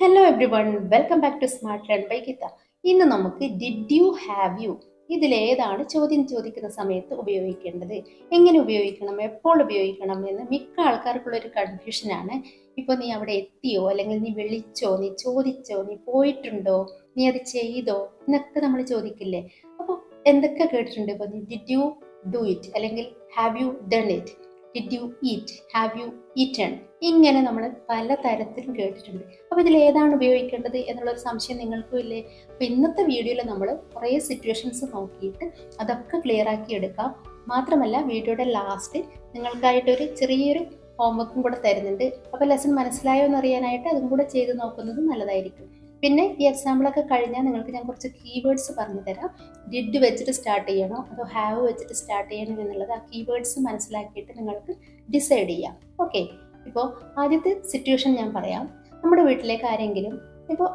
Hello everyone welcome back to smart learn by Geetha ഇന്ന് നമുക്ക് did you have you ഇതിലേതാണ് ചോദ്യം ചോദിക്കുന്ന സമയത്ത് ഉപയോഗിക്കേണ്ടത്? എങ്ങനെ ഉപയോഗിക്കണം? എപ്പോൾ ഉപയോഗിക്കണം? എന്ന് മിക്ക ആൾക്കാർക്കുള്ള ഒരു കൺഫ്യൂഷനാണ് ഇപ്പോൾ നീ അവിടെ എത്തിയോ? അല്ലെങ്കിൽ നീ വിളിച്ചോ? നീ ചോദിച്ചോ? നീ പോയിട്ടുണ്ടോ? നീ അത് ചെയ്തോ? എന്നൊക്കെ നമ്മൾ ചോദിക്കില്ലേ? അപ്പോൾ എന്തൊക്കെ കേട്ടിട്ടുണ്ട്? ഇപ്പോൾ നീ ഡിഡ് യു ഡു ഇറ്റ് അല്ലെങ്കിൽ have you done it did you eat have you eaten ഇങ്ങനെ നമ്മൾ പല തരത്തിലും കേട്ടിട്ടുണ്ട്. അപ്പോൾ ഇതിൽ ഏതാണ് ഉപയോഗിക്കേണ്ടത് എന്നുള്ളൊരു സംശയം നിങ്ങൾക്കും ഇല്ലേ? അപ്പോൾ ഇന്നത്തെ വീഡിയോയിൽ നമ്മൾ കുറേ സിറ്റുവേഷൻസ് നോക്കിയിട്ട് അതൊക്കെ ക്ലിയർ ആക്കി എടുക്കാം. മാത്രമല്ല വീഡിയോയുടെ ലാസ്റ്റ് നിങ്ങൾക്കായിട്ടൊരു ചെറിയൊരു ഹോംവർക്കും കൂടെ തരുന്നുണ്ട്. അപ്പോൾ ലെസൺ മനസ്സിലായോ എന്നറിയാനായിട്ട് അതും കൂടെ ചെയ്ത് നോക്കുന്നത് നല്ലതായിരിക്കും. പിന്നെ ഈ എക്സാമ്പിളൊക്കെ കഴിഞ്ഞാൽ നിങ്ങൾക്ക് ഞാൻ കുറച്ച് കീവേഡ്സ് പറഞ്ഞു തരാം ഡിഡ് വെച്ചിട്ട് സ്റ്റാർട്ട് ചെയ്യണോ? അതോ ഹാവ് വെച്ചിട്ട് സ്റ്റാർട്ട് ചെയ്യണോ എന്നുള്ളത് ആ കീവേഡ്സ് മനസ്സിലാക്കിയിട്ട് നിങ്ങൾക്ക് ഡിസൈഡ് ചെയ്യാം. ഓക്കെ ഇപ്പോൾ ആദ്യത്തെ സിറ്റുവേഷൻ ഞാൻ പറയാം. നമ്മുടെ വീട്ടിലേക്ക് ആരെങ്കിലും ഇപ്പോൾ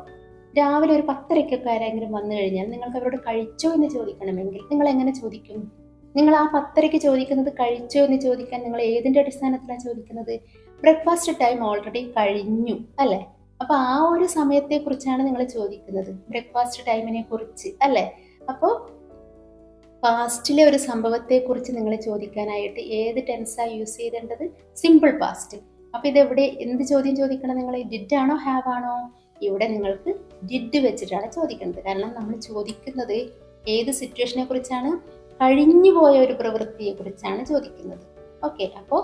രാവിലെ ഒരു പത്തരയ്ക്കൊക്കെ ആരെങ്കിലും വന്നു കഴിഞ്ഞാൽ നിങ്ങൾക്ക് അവരോട് കഴിച്ചോ എന്ന് ചോദിക്കണമെങ്കിൽ നിങ്ങൾ എങ്ങനെ ചോദിക്കും? നിങ്ങൾ ആ പത്തരയ്ക്ക് ചോദിക്കുന്നത് കഴിച്ചോ എന്ന് ചോദിക്കാൻ നിങ്ങൾ ഏതിന്റെ അടിസ്ഥാനത്തിലാണ് ചോദിക്കുന്നത്? ബ്രേക്ക്ഫാസ്റ്റ് ടൈം ഓൾറെഡി കഴിഞ്ഞു അല്ലേ? അപ്പൊ ആ ഒരു സമയത്തെ കുറിച്ചാണ് നിങ്ങൾ ചോദിക്കുന്നത്. ബ്രേക്ക്ഫാസ്റ്റ് ടൈമിനെ കുറിച്ച് അല്ലെ? അപ്പോൾ പാസ്റ്റിലെ ഒരു സംഭവത്തെ കുറിച്ച് നിങ്ങൾ ചോദിക്കാനായിട്ട് ഏത് ടെൻസാണ് യൂസ് ചെയ്തേണ്ടത്? സിമ്പിൾ പാസ്റ്റ് അപ്പൊ ഇതെവിടെ എന്ത് ചോദ്യം ചോദിക്കണം നിങ്ങൾ ഡിഡ് ആണോ ഹാവ് ആണോ? ഇവിടെ നിങ്ങൾക്ക് ഡിഡ് വെച്ചിട്ടാണ് ചോദിക്കുന്നത് കാരണം നമ്മൾ ചോദിക്കുന്നത് ഏത് സിറ്റുവേഷനെ കുറിച്ചാണ് കഴിഞ്ഞു പോയ ഒരു പ്രവൃത്തിയെ കുറിച്ചാണ് ചോദിക്കുന്നത്. ഓക്കെ അപ്പോൾ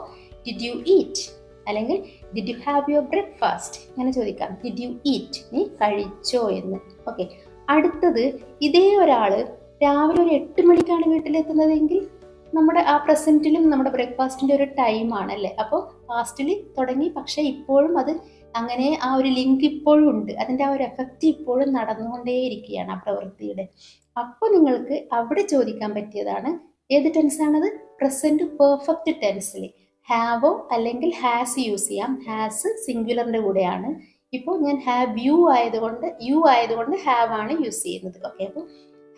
ഡിഡ് യു ഈറ്റ് അല്ലെങ്കിൽ did you have your breakfast അങ്ങനെ ചോദിക്കാം. ഡിഡ് യു ഈറ്റ് നീ കഴിച്ചോ? എന്ന്. ഓക്കെ. അടുത്തത് ഇതേ ഒരാൾ രാവിലെ ഒരു എട്ട് മണിക്കാണ് വീട്ടിലെത്തുന്നതെങ്കിൽ നമ്മുടെ ആ പ്രസന്റിലും നമ്മുടെ ബ്രേക്ക്ഫാസ്റ്റിന്റെ ഒരു ടൈമാണ് അല്ലേ? അപ്പോൾ ഫാസ്റ്റിൽ തുടങ്ങി. പക്ഷേ ഇപ്പോഴും അത് അങ്ങനെ ആ ഒരു ലിങ്ക് ഇപ്പോഴും ഉണ്ട്. അതിന്റെ ആ ഒരു എഫക്റ്റ് ഇപ്പോഴും നടന്നുകൊണ്ടേയിരിക്കുകയാണ് ആ പ്രവൃത്തിയുടെ. അപ്പോൾ നിങ്ങൾക്ക് അവിടെ ചോദിക്കാൻ പറ്റിയതാണ് ഏത് ടെൻസാണത്? പ്രസന്റ് പെർഫെക്റ്റ് ടെൻസിൽ ഹാവോ അല്ലെങ്കിൽ ഹാസ് യൂസ് ചെയ്യാം. ഹാസ് സിംഗുലറിന്റെ കൂടെയാണ്. ഇപ്പോൾ ഞാൻ ഹാവ് യു ആയതുകൊണ്ട് യു ആയതുകൊണ്ട് ഹാവ് ആണ് യൂസ് ചെയ്യുന്നത്. ഓക്കെ അപ്പോൾ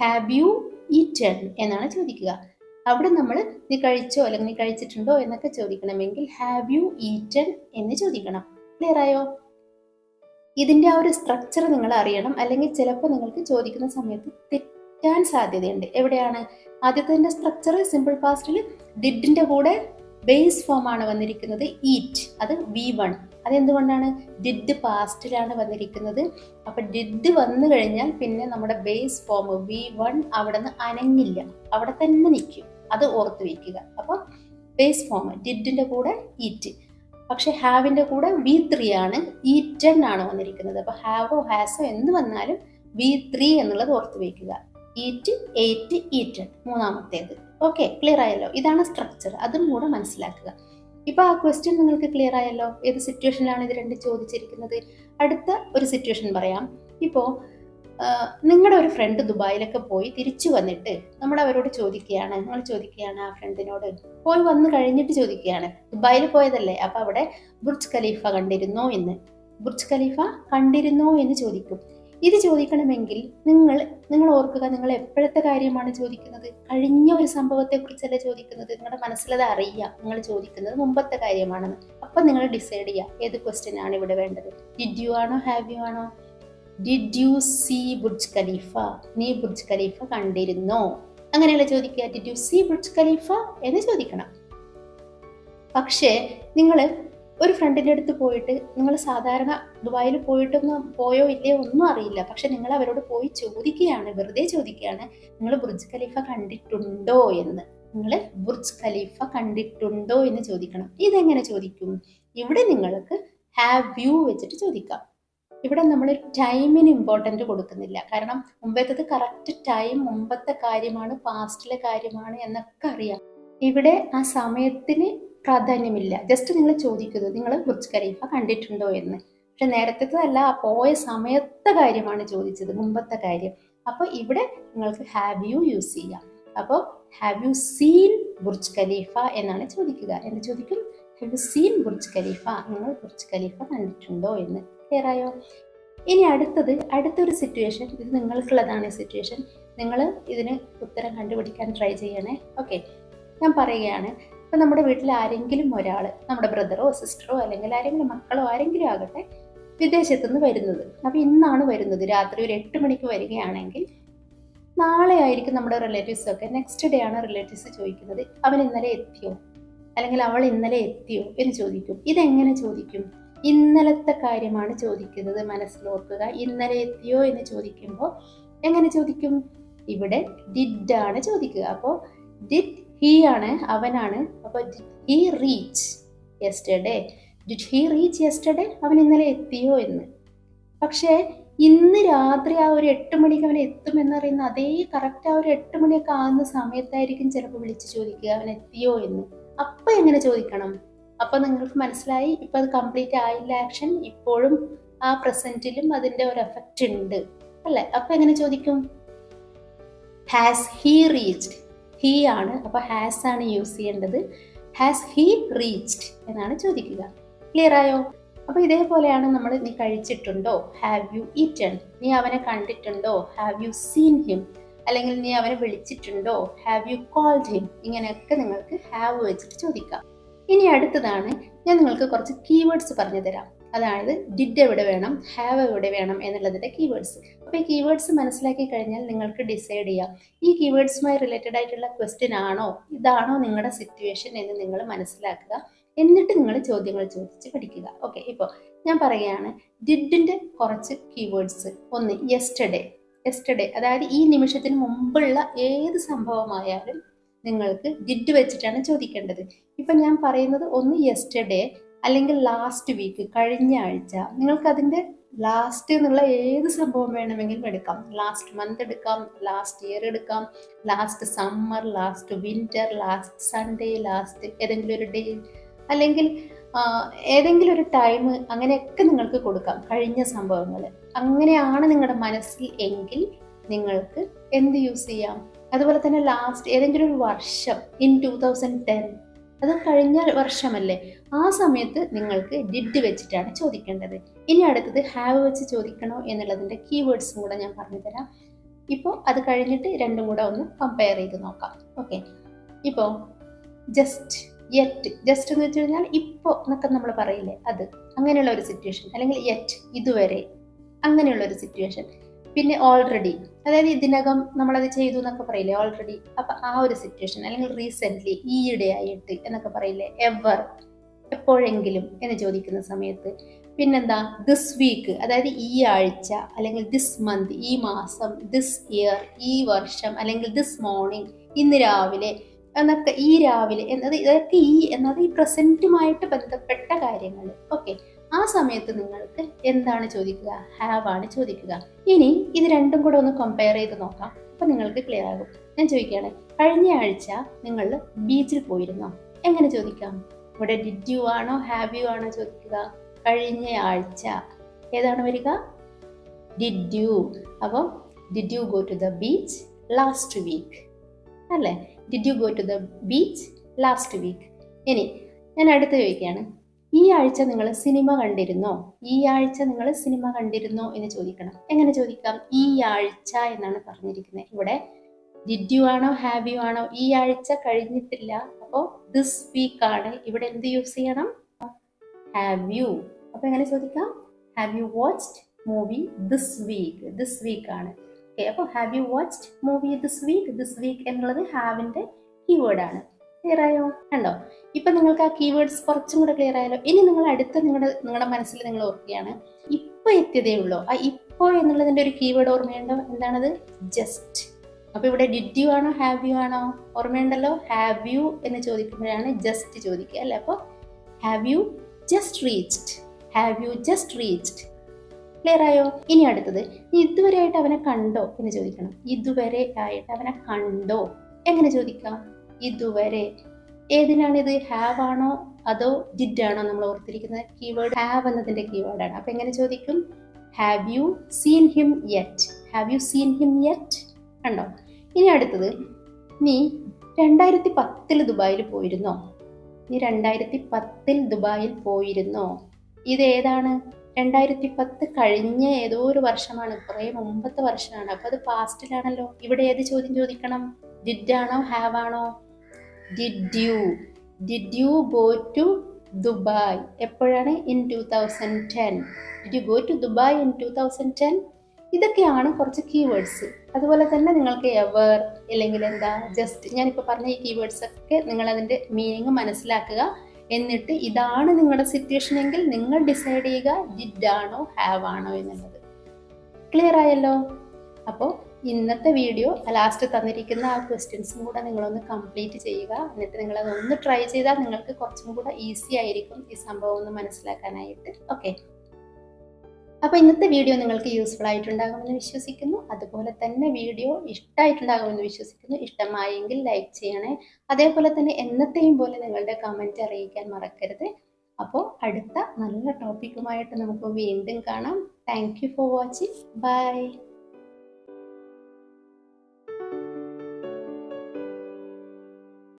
ഹാവ് യു ഈറ്റൺ എന്നാണ് ചോദിക്കുക. അവിടെ നമ്മൾ നീ കഴിച്ചോ അല്ലെങ്കിൽ നീ കഴിച്ചിട്ടുണ്ടോ എന്നൊക്കെ ചോദിക്കണമെങ്കിൽ ഹാവ് യു ഈറ്റൺ എന്ന് ചോദിക്കണം. ക്ലിയർ ആയോ? ഇതിന്റെ ആ ഒരു സ്ട്രക്ചർ നിങ്ങൾ അറിയണം. അല്ലെങ്കിൽ ചിലപ്പോൾ നിങ്ങൾക്ക് ചോദിക്കുന്ന സമയത്ത് തെറ്റാൻ സാധ്യതയുണ്ട്. എവിടെയാണ്? ആദ്യത്തെ സ്ട്രക്ചർ സിമ്പിൾ പാസ്റ്റിൽ ഡിഡിന്റെ കൂടെ ബേസ് ഫോം ആണ് വന്നിരിക്കുന്നത് ഈറ്റ് അത് വി വൺ അതെന്തുകൊണ്ടാണ്? ഡിഡ് പാസ്റ്റിലാണ് വന്നിരിക്കുന്നത്. അപ്പം ഡിഡ് വന്നു കഴിഞ്ഞാൽ പിന്നെ നമ്മുടെ ബേസ് ഫോം വി വൺ അവിടെ നിന്ന് അനങ്ങില്ല. അവിടെ തന്നെ നിൽക്കും. അത് ഓർത്ത് വയ്ക്കുക അപ്പം ബേസ് ഫോം ഡിഡിന്റെ കൂടെ ഈറ്റ് പക്ഷെ ഹാവിന്റെ കൂടെ വി ത്രീ ആണ് ഈറ്റൺ ആണ് വന്നിരിക്കുന്നത്. അപ്പോൾ ഹാവോ ഹാസോ എന്ന് വന്നാലും വി ത്രീ എന്നുള്ളത് ഓർത്ത് വയ്ക്കുക ഈറ്റ് എയ്റ്റ് ഈറ്റൺ മൂന്നാമത്തേത്. ഓക്കെ ക്ലിയർ ആയല്ലോ. ഇതാണ് സ്ട്രക്ചർ അതും കൂടെ മനസ്സിലാക്കുക. ഇപ്പൊ ആ ക്വസ്റ്റ്യൻ നിങ്ങൾക്ക് ക്ലിയർ ആയല്ലോ? ഏത് സിറ്റുവേഷനിലാണ് ഇത് രണ്ട് ചോദിച്ചിരിക്കുന്നത്? അടുത്ത ഒരു സിറ്റുവേഷൻ പറയാം. ഇപ്പോ നിങ്ങളുടെ ഒരു ഫ്രണ്ട് ദുബായിലൊക്കെ പോയി തിരിച്ചു വന്നിട്ട് നമ്മൾ അവരോട് ചോദിക്കുകയാണ്. നിങ്ങൾ ചോദിക്കുകയാണ് ആ ഫ്രണ്ടിനോട് പോയി വന്ന് കഴിഞ്ഞിട്ട് ചോദിക്കുകയാണ്. ദുബായിൽ പോയതല്ലേ? അപ്പൊ അവിടെ ബുർജ് ഖലീഫ കണ്ടിരുന്നോ എന്ന്. ബുർജ് ഖലീഫ കണ്ടിരുന്നോ എന്ന് ചോദിക്കും. ഇത് ചോദിക്കണമെങ്കിൽ നിങ്ങൾ നിങ്ങൾ ഓർക്കുക നിങ്ങൾ എപ്പോഴത്തെ കാര്യമാണ് ചോദിക്കുന്നത്? കഴിഞ്ഞ ഒരു സംഭവത്തെക്കുറിച്ചല്ല ചോദിക്കുന്നത്? നിങ്ങളുടെ മനസ്സിലത് അറിയാം നിങ്ങൾ ചോദിക്കുന്നത് മുമ്പത്തെ കാര്യമാണെന്ന്. അപ്പം നിങ്ങൾ ഡിസൈഡ് ചെയ്യുക. ഏത് ക്വസ്റ്റ്യൻ ആണ് ഇവിടെ വേണ്ടത്? ഡിഡ് യു ആണോ? ഹാവ് യു ആണോ? Did you see Burj Khalifa നീ ബുർജ് ഖലീഫ കണ്ടിരുന്നോ? അങ്ങനെയല്ല ചോദിക്കുക. Did you see Burj Khalifa എന്ന് ചോദിക്കണം. പക്ഷേ നിങ്ങൾ ഒരു ഫ്രണ്ടിന്റെ അടുത്ത് പോയിട്ട് നിങ്ങൾ സാധാരണ ദുബായിൽ പോയിട്ടൊന്നും പോയോ ഇല്ലയോ ഒന്നും അറിയില്ല. പക്ഷെ നിങ്ങൾ അവരോട് പോയി ചോദിക്കുകയാണ് വെറുതെ ചോദിക്കുകയാണ് നിങ്ങൾ ബുർജ് ഖലീഫ കണ്ടിട്ടുണ്ടോ എന്ന്? നിങ്ങൾ ബുർജ് ഖലീഫ കണ്ടിട്ടുണ്ടോ? എന്ന് ചോദിക്കണം. ഇതെങ്ങനെ ചോദിക്കും? ഇവിടെ നിങ്ങൾക്ക് ഹാവ് യു വെച്ചിട്ട് ചോദിക്കാം. ഇവിടെ നമ്മൾ ടൈമിന് ഇമ്പോർട്ടന്റ് കൊടുക്കുന്നില്ല. കാരണം മുമ്പത്തേത് കറക്റ്റ് ടൈം മുമ്പത്തെ കാര്യമാണ് പാസ്റ്റിലെ കാര്യമാണ് എന്നൊക്കെ അറിയാം. ഇവിടെ ആ സമയത്തിന് പ്രാധാന്യമില്ല. ജസ്റ്റ് നിങ്ങൾ ചോദിക്കുന്നത് നിങ്ങൾ ബുർജ് ഖലീഫ കണ്ടിട്ടുണ്ടോ എന്ന്. പക്ഷെ നേരത്തേതല്ല പോയ സമയത്തെ കാര്യമാണ് ചോദിച്ചത് മുമ്പത്തെ കാര്യം. അപ്പോൾ ഇവിടെ നിങ്ങൾക്ക് ഹാവ് യു യൂസ് ചെയ്യാം. അപ്പോൾ have you seen Burj Khalifa എന്നാണ് ചോദിക്കുക. എന്ന് ചോദിക്കും? Have you seen Burj Khalifa നിങ്ങൾ ബുർജ് ഖലീഫ കണ്ടിട്ടുണ്ടോ എന്ന്. ക്ലിയർ ഇനി അടുത്തത് അടുത്തൊരു സിറ്റുവേഷൻ ഇത് നിങ്ങൾക്കുള്ളതാണ് സിറ്റുവേഷൻ നിങ്ങൾ ഇതിന് ഉത്തരം കണ്ടുപിടിക്കാൻ ട്രൈ ചെയ്യണേ. ഓക്കെ ഞാൻ പറയുകയാണ് ഇപ്പം നമ്മുടെ വീട്ടിൽ ആരെങ്കിലും ഒരാൾ നമ്മുടെ ബ്രദറോ സിസ്റ്ററോ അല്ലെങ്കിൽ ആരെങ്കിലും മക്കളോ ആരെങ്കിലും ആകട്ടെ വിദേശത്തു നിന്ന് വരുന്നത്. അപ്പോൾ ഇന്നാണ് വരുന്നത്. രാത്രി ഒരു എട്ട് മണിക്ക് വരികയാണെങ്കിൽ നാളെ ആയിരിക്കും നമ്മുടെ റിലേറ്റീവ്സ് ഒക്കെ. നെക്സ്റ്റ് ഡേ ആണ് റിലേറ്റീവ്സ് ചോദിക്കുന്നത് അവൻ ഇന്നലെ എത്തിയോ? അല്ലെങ്കിൽ അവൾ ഇന്നലെ എത്തിയോ? എന്ന് ചോദിക്കും. ഇതെങ്ങനെ ചോദിക്കും? ഇന്നലത്തെ കാര്യമാണ് ചോദിക്കുന്നത്. മനസ്സിലോർക്കുക. ഇന്നലെ എത്തിയോ? എന്ന് ചോദിക്കുമ്പോൾ എങ്ങനെ ചോദിക്കും? ഇവിടെ ഡിഡ് ആണ് ചോദിക്കുക. അപ്പോൾ ഡിഡ് ഹീ ആണ് അവനാണ്. അപ്പോൾ did he reach yesterday did he reach yesterday അവൻ ഇന്നലെ എത്തിയോ എന്ന്. പക്ഷേ ഇന്ന് രാത്രി ആ ഒരു എട്ട് മണിക്ക് അവൻ എത്തുമെന്ന് പറയുന്ന അതേ കറക്റ്റ് ആ ഒരു എട്ട് മണിയൊക്കെ ആകുന്ന സമയത്തായിരിക്കും ചിലപ്പോൾ വിളിച്ച് ചോദിക്കുക അവൻ എത്തിയോ എന്ന്. അപ്പം എങ്ങനെ ചോദിക്കണം? അപ്പം നിങ്ങൾക്ക് മനസ്സിലായി ഇപ്പം അത് കംപ്ലീറ്റ് ആയില്ല ആക്ഷൻ ഇപ്പോഴും ആ പ്രസന്റിലും അതിന്റെ ഒരു എഫക്റ്റ് ഉണ്ട്. അല്ലേ? അപ്പം എങ്ങനെ ചോദിക്കും? ഹാസ് ഹീ റീച്ച്ഡ് ഹീ ആണ്. അപ്പോൾ ഹാസ് ആണ് യൂസ് ചെയ്യേണ്ടത്. ഹാസ് ഹീ റീച്ച്ഡ് എന്നാണ് ചോദിക്കുക. ക്ലിയർ ആയോ? അപ്പോൾ ഇതേപോലെയാണ് നമ്മൾ നീ കഴിച്ചിട്ടുണ്ടോ? ഹാവ് യു ഈറ്റൺ നീ അവനെ കണ്ടിട്ടുണ്ടോ? ഹാവ് യു സീൻ ഹിം അല്ലെങ്കിൽ നീ അവനെ വിളിച്ചിട്ടുണ്ടോ? ഹാവ് യു കോൾഡ് ഹിം ഇങ്ങനെയൊക്കെ നിങ്ങൾക്ക് ഹാവ് വെച്ചിട്ട് ചോദിക്കാം. ഇനി അടുത്തതാണ് ഞാൻ നിങ്ങൾക്ക് കുറച്ച് കീവേഡ്സ് പറഞ്ഞു തരാം. അതായത് ഡിഡ് എവിടെ വേണം ഹാവ് എവിടെ വേണം എന്നുള്ളതിന്റെ കീവേഡ്സ് അപ്പോൾ ഈ കീവേഡ്സ് മനസ്സിലാക്കി കഴിഞ്ഞാൽ നിങ്ങൾക്ക് ഡിസൈഡ് ചെയ്യാം. ഈ കീവേഡ്സുമായി റിലേറ്റഡ് ആയിട്ടുള്ള ക്വസ്റ്റ്യൻ ആണോ ഇതാണോ നിങ്ങളുടെ സിറ്റുവേഷൻ എന്ന് നിങ്ങൾ മനസ്സിലാക്കുക. എന്നിട്ട് നിങ്ങൾ ചോദ്യങ്ങൾ ചോദിച്ച് പഠിക്കുക. ഓക്കെ ഇപ്പോൾ ഞാൻ പറയുകയാണ് ഡിഡിന്റെ കുറച്ച് കീവേഡ്സ് ഒന്ന് യെസ്റ്റഡേ യെസ്റ്റഡേ അതായത് ഈ നിമിഷത്തിന് മുമ്പുള്ള ഏത് സംഭവമായാലും നിങ്ങൾക്ക് ഡിഡ് വെച്ചിട്ടാണ് ചോദിക്കേണ്ടത്. ഇപ്പം ഞാൻ പറയുന്നത് ഒന്ന് യെസ്റ്റർഡേ അല്ലെങ്കിൽ ലാസ്റ്റ് വീക്ക് കഴിഞ്ഞ ആഴ്ച നിങ്ങൾക്ക് അതിന്റെ ലാസ്റ്റ് എന്നുള്ള ഏത് സംഭവം വേണമെങ്കിലും എടുക്കാം. ലാസ്റ്റ് മന്ത് എടുക്കാം ലാസ്റ്റ് ഇയർ എടുക്കാം last summer last winter last Sunday last ഏതെങ്കിലും ഒരു ഡേ അല്ലെങ്കിൽ ഏതെങ്കിലും ഒരു ടൈം അങ്ങനെയൊക്കെ നിങ്ങൾക്ക് കൊടുക്കാം കഴിഞ്ഞ സംഭവങ്ങൾ. അങ്ങനെയാണ് നിങ്ങളുടെ മനസ്സിൽ എങ്കിൽ നിങ്ങൾക്ക് എന്ത് യൂസ് ചെയ്യാം? അതുപോലെ തന്നെ ലാസ്റ്റ് ഏതെങ്കിലും ഒരു വർഷം ഇൻ ടൂ തൗസൻഡ് ടെൻ അത് കഴിഞ്ഞ വർഷമല്ലേ? ആ സമയത്ത് നിങ്ങൾക്ക് ഡിഡ് വെച്ചിട്ടാണ് ചോദിക്കേണ്ടത്. ഇനി അടുത്തത് ഹാവ് വെച്ച് ചോദിക്കണോ എന്നുള്ളതിന്റെ കീവേഡ്സും കൂടെ ഞാൻ പറഞ്ഞു തരാം ഇപ്പോൾ അത് കഴിഞ്ഞിട്ട് രണ്ടും കൂടെ ഒന്ന് കമ്പയർ ചെയ്ത് നോക്കാം. ഓക്കെ ഇപ്പോൾ ജസ്റ്റ് യെറ്റ് ജസ്റ്റ് എന്ന് വെച്ച് കഴിഞ്ഞാൽ ഇപ്പോൾ എന്നൊക്കെ നമ്മൾ പറയില്ലേ? അത്. അങ്ങനെയുള്ള ഒരു സിറ്റുവേഷൻ അല്ലെങ്കിൽ യെറ്റ് ഇതുവരെ. അങ്ങനെയുള്ള ഒരു സിറ്റുവേഷൻ പിന്നെ ഓൾറെഡി അതായത് ഇതിനകം നമ്മളത് ചെയ്തു എന്നൊക്കെ പറയില്ലേ ഓൾറെഡി അപ്പൊ ആ ഒരു സിറ്റുവേഷൻ അല്ലെങ്കിൽ റീസെന്റ് ഈയിടെ ആയിട്ട് എന്നൊക്കെ പറയില്ലേ എവർ എപ്പോഴെങ്കിലും എന്ന് ചോദിക്കുന്ന സമയത്ത് പിന്നെന്താ ദിസ് വീക്ക് അതായത് ഈ ആഴ്ച അല്ലെങ്കിൽ ദിസ് മന്ത് ഈ മാസം ദിസ് ഇയർ ഈ വർഷം അല്ലെങ്കിൽ ദിസ് മോർണിംഗ് ഇന്ന് രാവിലെ എന്നൊക്കെ ഈ രാവിലെ എന്നത് ഇതൊക്കെ ഈ എന്നത് ഈ പ്രസന്റുമായിട്ട് ബന്ധപ്പെട്ട കാര്യങ്ങൾ. ഓക്കെ ആ സമയത്ത് നിങ്ങൾക്ക് എന്താണ് ചോദിക്കുക? ഹാവ് ആണ് ചോദിക്കുക. ഇനി ഇത് രണ്ടും കൂടെ ഒന്ന് കമ്പയർ ചെയ്ത് നോക്കാം. അപ്പൊ നിങ്ങൾക്ക് ക്ലിയർ ആകും. ഞാൻ ചോദിക്കുകയാണ് കഴിഞ്ഞ ആഴ്ച നിങ്ങൾ ബീച്ചിൽ പോയിരുന്നോ? എങ്ങനെ ചോദിക്കാം? ഇവിടെ ഡിഡ് യു ആണോ ഹാവ് യു ആണോ ചോദിക്കുക. കഴിഞ്ഞ ആഴ്ച ഏതാണ് വരിക? ഡിഡ് യു അപ്പോൾ did you go to the beach last week അല്ലേ? Did you go to the beach last week ഇനി ഞാൻ അടുത്ത് ചോദിക്കുകയാണ് ഈ ആഴ്ച നിങ്ങൾ സിനിമ കണ്ടിരുന്നോ? ഈ ആഴ്ച നിങ്ങൾ സിനിമ കണ്ടിരുന്നോ എന്ന് ചോദിക്കണം. എങ്ങനെ ചോദിക്കാം? ഈ ആഴ്ച എന്നാണ് പറഞ്ഞിരിക്കുന്നത്. ഇവിടെ ഡിഡ് യു ആണോ? ഹാവ് യു ആണോ? ഈ ആഴ്ച കഴിഞ്ഞിട്ടില്ല. അപ്പോൾ ദിസ് വീക്ക് ആണ്. ഇവിടെ എന്ത് യൂസ് ചെയ്യണം? ഹാവ് യു അപ്പോൾ എങ്ങനെ ചോദിക്കാം? Have you watched movie this week this week ആണ്. ഓക്കെ അപ്പോൾ have you watched movie this week this week എന്നുള്ളത് ഹാവിന്റെ കീവേഡ് ആണ്. ക്ലിയർ ആയോ? കണ്ടോ? ഇപ്പൊ നിങ്ങൾക്ക് ആ കീവേഡ്സ് കുറച്ചും കൂടെ ക്ലിയർ ആയാലോ? ഇനി നിങ്ങൾ അടുത്ത നിങ്ങളുടെ നിങ്ങളുടെ മനസ്സിൽ നിങ്ങൾ ഓർക്കുകയാണ്. ഇപ്പൊ എത്തിയതേ ഉള്ളൂ. ആ ഇപ്പോ എന്നുള്ളതിന്റെ ഒരു കീവേഡ് ഓർമ്മയുണ്ടോ? എന്താണത്? ജസ്റ്റ് അപ്പൊ ഇവിടെ ഡിഡ് യു ആണോ? ഹാവ് യു ആണോ? ഓർമ്മയുണ്ടല്ലോ? ഹാവ് യു എന്ന് ചോദിക്കുമ്പോഴാണ് ജസ്റ്റ് ചോദിക്കുക അല്ലേ? അപ്പോൾ have you just reached have you just reached clear ആയോ? ഇനി അടുത്തത്. നീ ഇതുവരെ ആയിട്ട് അവനെ കണ്ടോ എന്ന് ചോദിക്കണം. ഇതുവരെ ആയിട്ട് അവനെ കണ്ടോ? എങ്ങനെ ചോദിക്കാം? ഇതുവരെ. ഏതിനാണിത് ഹാവ് ആണോ? അതോ ഡിഡ് ആണോ നമ്മൾ ഓർത്തിരിക്കുന്നത്? കീവേഡ് ഹാവ് എന്നതിന്റെ കീവേഡാണ് അപ്പൊ എങ്ങനെ ചോദിക്കും? Have you seen him yet have you seen him yet കണ്ടോ? ഇനി അടുത്തത്. നീ രണ്ടായിരത്തി പത്തിൽ ദുബായിൽ പോയിരുന്നോ? നീ രണ്ടായിരത്തി പത്തിൽ ദുബായിൽ പോയിരുന്നോ? ഇത് ഏതാണ്? രണ്ടായിരത്തി പത്ത് കഴിഞ്ഞ ഏതോ ഒരു വർഷമാണ്. കുറേ മുമ്പത്തെ വർഷമാണ്. അപ്പൊ അത് പാസ്റ്റിലാണല്ലോ ഇവിടെ ഏത് ചോദ്യം ചോദിക്കണം? ഡിഡ് ആണോ? ഹാവ് ആണോ? Did you did you go to Dubai എപ്പോഴാണ് in two thousand ten did you go to Dubai in two thousand ten ഇതൊക്കെയാണ് കുറച്ച് കീവേഡ്സ് അതുപോലെ തന്നെ നിങ്ങൾക്ക് എവർ അല്ലെങ്കിൽ എന്താ ജസ്റ്റ് ഞാനിപ്പോൾ പറഞ്ഞ ഈ കീവേഡ്സ് ഒക്കെ നിങ്ങൾ അതിന്റെ മീനിങ് മനസ്സിലാക്കുക. എന്നിട്ട് ഇതാണ് നിങ്ങളുടെ സിറ്റുവേഷൻ എങ്കിൽ നിങ്ങൾ ഡിസൈഡ് ചെയ്യുക ഡിഡ് ആണോ ഹാവ് ആണോ എന്നുള്ളത്. ക്ലിയർ ആയല്ലോ? അപ്പോൾ ഇന്നത്തെ വീഡിയോ ലാസ്റ്റ് തന്നിരിക്കുന്ന ആ ക്വസ്റ്റ്യൻസും കൂടെ നിങ്ങളൊന്ന് കംപ്ലീറ്റ് ചെയ്യുക. എന്നിട്ട് നിങ്ങൾ ഒന്ന് ട്രൈ ചെയ്താൽ നിങ്ങൾക്ക് കുറച്ചും കൂടെ ഈസി ആയിരിക്കും ഈ സംഭവം ഒന്ന് മനസ്സിലാക്കാനായിട്ട്. ഓക്കെ അപ്പോൾ ഇന്നത്തെ വീഡിയോ നിങ്ങൾക്ക് യൂസ്ഫുൾ ആയിട്ടുണ്ടാകുമെന്ന് വിശ്വസിക്കുന്നു. അതുപോലെ തന്നെ വീഡിയോ ഇഷ്ടമായിട്ടുണ്ടാകുമെന്ന് വിശ്വസിക്കുന്നു. ഇഷ്ടമായെങ്കിൽ ലൈക്ക് ചെയ്യണേ. അതേപോലെ തന്നെ എന്നത്തെയും പോലെ നിങ്ങളുടെ കമന്റ് അറിയിക്കാൻ മറക്കരുത്. അപ്പോൾ അടുത്ത നല്ല ടോപ്പിക്കുമായിട്ട് നമുക്ക് വീണ്ടും കാണാം. Thank you for watching bye